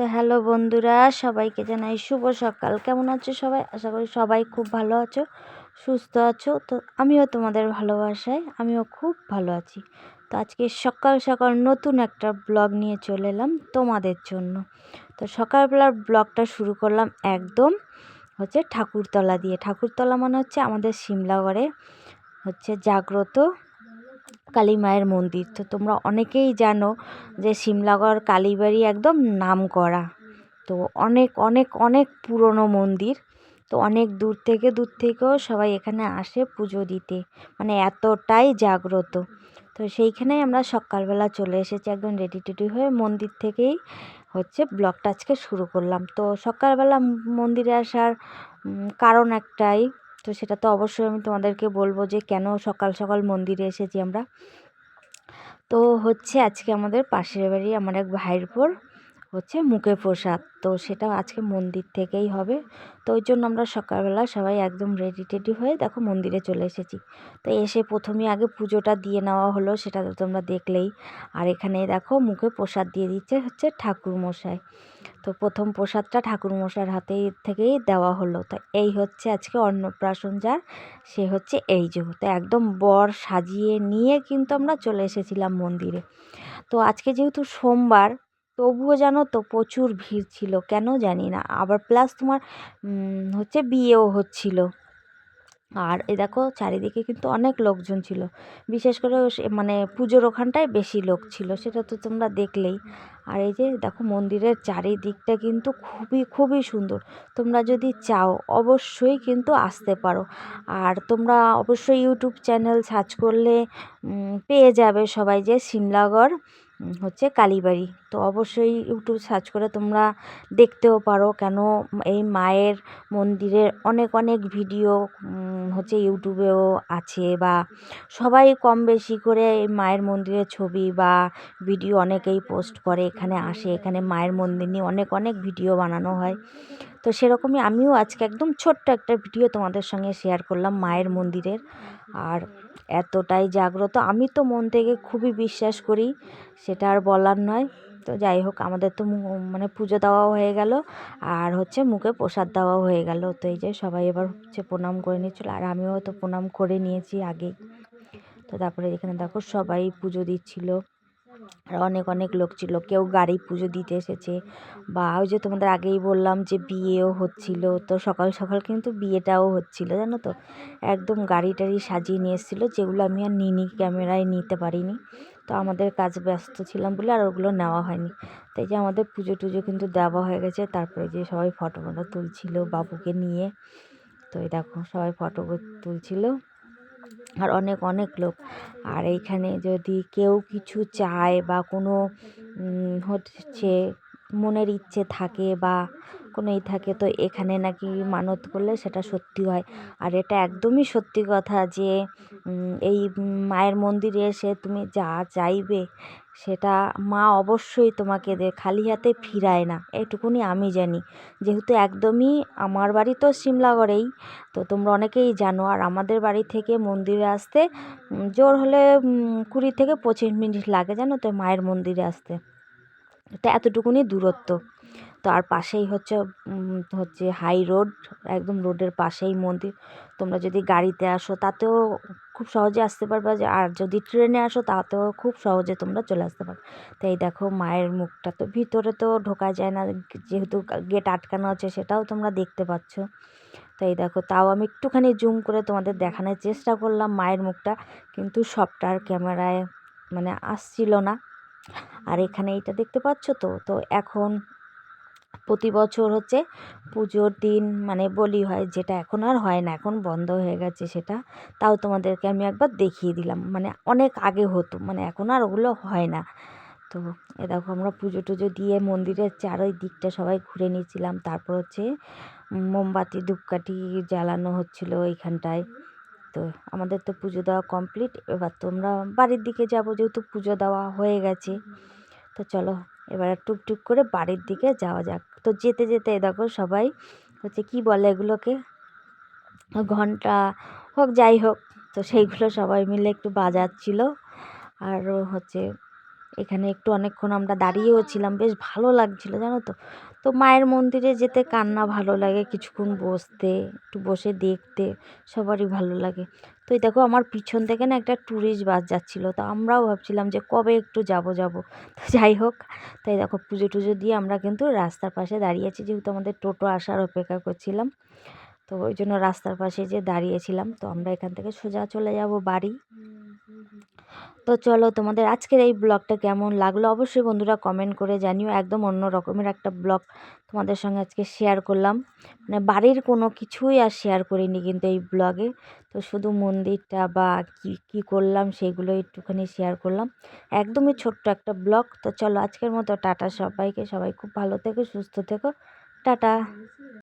তো হ্যালো বন্ধুরা, সবাইকে জানাই শুভ সকাল। কেমন আছো সবাই? আশা করি সবাই খুব ভালো আছো, সুস্থ আছো। তো আমিও তোমাদের ভালোবাসায়, আমিও খুব ভালো আছি। তো আজকে সকাল সকাল নতুন একটা ব্লগ নিয়ে চলে এলাম তোমাদের জন্য। তো সকালবেলার ব্লগটা শুরু করলাম একদম হচ্ছে ঠাকুরতলা দিয়ে। ঠাকুরতলা মানে হচ্ছে আমাদের সিমলাগড়ে হচ্ছে জাগ্রত কালী মায়ের মন্দির। তো তোমরা অনেকেই জানো যে সিমলাগড় কালীবাড়ি একদম নাম করা তো অনেক অনেক অনেক পুরনো মন্দির। তো অনেক দূর থেকে, দূর থেকেও সবাই এখানে আসে পুজো দিতে। মানে এতটাই জাগ্রত। তো সেইখানেই আমরা সকালবেলা চলে এসেছি একদম রেডি টেডি হয়ে মন্দির থেকেই হচ্ছে ব্লগটা আজকে শুরু করলাম। তো সকালবেলা মন্দিরে আসার কারণ একটাই তো সেটা তো অবশ্যই আমি তোমাদেরকে বলব যে কেন সকাল সকাল মন্দিরে এসেছি আমরা। তো হচ্ছে আজকে আমাদের পাশের বাড়ি, আমার এক ভাইয়ের পর হচ্ছে মুখে প্রসাদ। তো সেটা আজকে মন্দির থেকেই হবে। তো ওই জন্য আমরা সকালবেলা সবাই একদম রেডি টেডি হয়ে দেখো মন্দিরে চলে এসেছি। তো এসে প্রথমে আগে পুজোটা দিয়ে নেওয়া হলো, সেটা তো তোমরা দেখলেই। আর এখানে দেখো মুখে প্রসাদ দিয়ে দিচ্ছে হচ্ছে ঠাকুর মশাই তো প্রথম প্রসাদটা ঠাকুরমশাইয়ের হাতে থেকেই দেওয়া হলো। তো এই হচ্ছে আজকে অন্নপ্রাশন যার, সে হচ্ছে এই যে। তো একদম বর সাজিয়ে নিয়ে কিন্তু আমরা চলে এসেছিলাম মন্দিরে। তো আজকে যেহেতু সোমবার তবুও জানো তো প্রচুর ভিড় ছিল, কেন জানি না। আবার প্লাস তোমার হচ্ছে বিয়েও হচ্ছিল। আর এ দেখো, চারিদিকে কিন্তু অনেক লোকজন ছিল। বিশেষ করে মানে পুজোর ওখানটায় বেশি লোক ছিল, সেটা তো তোমরা দেখলেই। আর এই যে দেখো, মন্দিরের চারিদিকটা কিন্তু খুবই খুবই সুন্দর। তোমরা যদি চাও, অবশ্যই কিন্তু আসতে পারো। আর তোমরা অবশ্যই ইউটিউব চ্যানেল সার্চ করলে পেয়ে যাবে সবাই যে সিমলাগড় হচ্ছে কালীবাড়ি। তো অবশ্যই ইউটিউব সার্চ করে তোমরা দেখতেও পারো কেন এই মায়ের মন্দিরের অনেক অনেক ভিডিও হচ্ছে ইউটিউবেও আছে বা সবাই কম বেশি করে এই মায়ের মন্দিরের ছবি বা ভিডিও অনেকেই পোস্ট করে, এখানে আসে, এখানে মায়ের মন্দির নিয়ে অনেক অনেক ভিডিও বানানো হয়। তো সেরকমই আমিও আজকে একদম ছোট্ট একটা ভিডিও তোমাদের সঙ্গে শেয়ার করলাম মায়ের মন্দিরের। আর এতটাই জাগ্রত, আমি তো মন থেকে খুবই বিশ্বাস করি, সেটা আর বলার নয়। তো যাই হোক, আমাদের তো মানে পুজো দেওয়াও হয়ে গেল, আর হচ্ছে মুখে প্রসাদ দেওয়াও হয়ে গেল। তো এই যে সবাই এবার হচ্ছে প্রণাম করে নিচ্ছিল, আর আমিও তো প্রণাম করে নিয়েছি আগেই। তো তারপরে এখানে দেখো সবাই পুজো দিচ্ছিল। আর অনেক অনেক লোক ছিল। কেউ গাড়ি পুজো দিতে এসেছে বা ওই যে তোমাদের আগেই বললাম যে বিয়েও হচ্ছিল। তো সকাল সকাল কিন্তু বিয়েটাও হচ্ছিল, জানো তো? একদম গাড়ি টাড়ি সাজিয়ে নিয়ে এসেছিল, যেগুলো আমি আর নিনি, ক্যামেরায় নিতে পারিনি। তো আমাদের কাজ ব্যস্ত ছিলাম বলে আর ওগুলো নেওয়া হয়নি। তাই যে আমাদের পুজো টুজো কিন্তু দেওয়া হয়ে গেছে। তারপরে যে সবাই ফটো ফটো তুলছিল বাবুকে নিয়ে। তো এই দেখো সবাই ফটো তুলছিল। আর অনেক অনেক লোক। আর এইখানে যদি কেউ কিছু চায় বা কোনো হচ্ছে মনের ইচ্ছে থাকে বা কোনো ই থাকে। তো এখানে নাকি মানত করলে সেটা সত্যি হয়। আর এটা একদমই সত্যি কথা যে এই মায়ের মন্দিরে এসে তুমি যা চাইবে সেটা মা অবশ্যই তোমাকে দে, খালি হাতে ফিরায় না। এইটুকুনি আমি জানি। যেহেতু একদমই আমার বাড়ি তো সিমলাগড়েই তো তোমরা অনেকেই জানো। আর আমাদের বাড়ি থেকে মন্দিরে আসতে জোর হলে কুড়ি থেকে পঁচিশ মিনিট লাগে জানো তো মায়ের মন্দিরে আসতে। এটা এতটুকুনি দূরত্ব। তো আর পাশেই হচ্ছে হচ্ছে হাই রোড একদম রোডের পাশেই মন্দির। তোমরা যদি গাড়িতে আসো, তাতেও খুব সহজে আসতে পারবে যে, আর যদি ট্রেনে আসো, তাতেও খুব সহজে তোমরা চলে আসতে পারবে। তো এই দেখো মায়ের মুখটা, তো ভিতরে তো ঢোকা যায় না, যেহেতু গেট আটকানো আছে, সেটাও তোমরা দেখতে পাচ্ছ। তো এই দেখো, তাও আমি একটুখানি জুম করে তোমাদের দেখানোর চেষ্টা করলাম মায়ের মুখটা, কিন্তু সবটার ক্যামেরায় মানে আসছিল না। আর এখানে এইটা দেখতে পাচ্ছ তো? তো এখন প্রতি বছর হচ্ছে পুজোর দিন মানে বলি হয় যেটা এখন আর হয় না, এখন বন্ধ হয়ে গেছে সেটা, তাও তোমাদেরকে আমি একবার দেখিয়ে দিলাম। মানে অনেক আগে হতো মানে এখন আর ওগুলো হয় না। তো এ দেখো আমরা পুজো টুজো দিয়ে মন্দিরের চারোই দিকটা সবাই ঘুরে নিয়েছিলাম। তারপর হচ্ছে মোমবাতি, ধূপকাঠি জ্বালানো হচ্ছিল এইখানটায় তো আমাদের তো পুজো দেওয়া কমপ্লিট এবার তোমরা বাড়ির দিকে যাব যেহেতু পুজো দেওয়া হয়ে গেছে। তো চলো, এবার টুকটুক করে বাড়ির দিকে যাওয়া যাক। তো যেতে যেতে দেখো সবাই হচ্ছে কি বলে এগুলোকে? ঘণ্টা হোক, যাই হোক। তো সেইগুলো সবাই মিলে একটু বাজাচ্ছিল। আর হচ্ছে এখানে একটু অনেকক্ষণ আমরা দাঁড়িয়েও ছিলাম। বেশ ভালো লাগছিল, জানো তো? তো মায়ের মন্দিরে যেতে কান্না ভালো লাগে, কিছুক্ষণ বসতে, একটু বসে দেখতে, সবারই ভালো লাগে। তো এই দেখো, আমার পিছন থেকে না একটা ট্যুরিস্ট বাস যাচ্ছিল। তো আমরাও ভাবছিলাম যে কবে একটু যাব যাব। তো যাই হোক তাই দেখো, পুজো টুজো দিয়ে আমরা কিন্তু রাস্তার পাশে দাঁড়িয়েছি যেহেতু আমাদের টোটো আসার অপেক্ষা করছিলাম। তো ওই জন্য রাস্তার পাশে যে দাঁড়িয়েছিলাম, তো আমরা এখান থেকে সোজা চলে যাব বাড়ি। তো চলো তোমাদের আজকের এই ব্লগটা কেমন লাগল অবশ্যই বন্ধুরা কমেন্ট করে জানিও। একদম অন্য রকমের একটা ব্লগ তোমাদের সঙ্গে আজকে শেয়ার করলাম। মানে বাড়ির কোনো কিছুই আর শেয়ার করিনি কিন্তু এই ব্লগে। তো শুধু মন্দিরটা বা কী কী করলাম সেগুলো একটুখানি শেয়ার করলাম। একদমই ছোট্ট একটা ব্লগ। তো চলো আজকের মতো টাটা সবাইকে। সবাই খুব ভালো থেকো, সুস্থ থেকো। টাটা।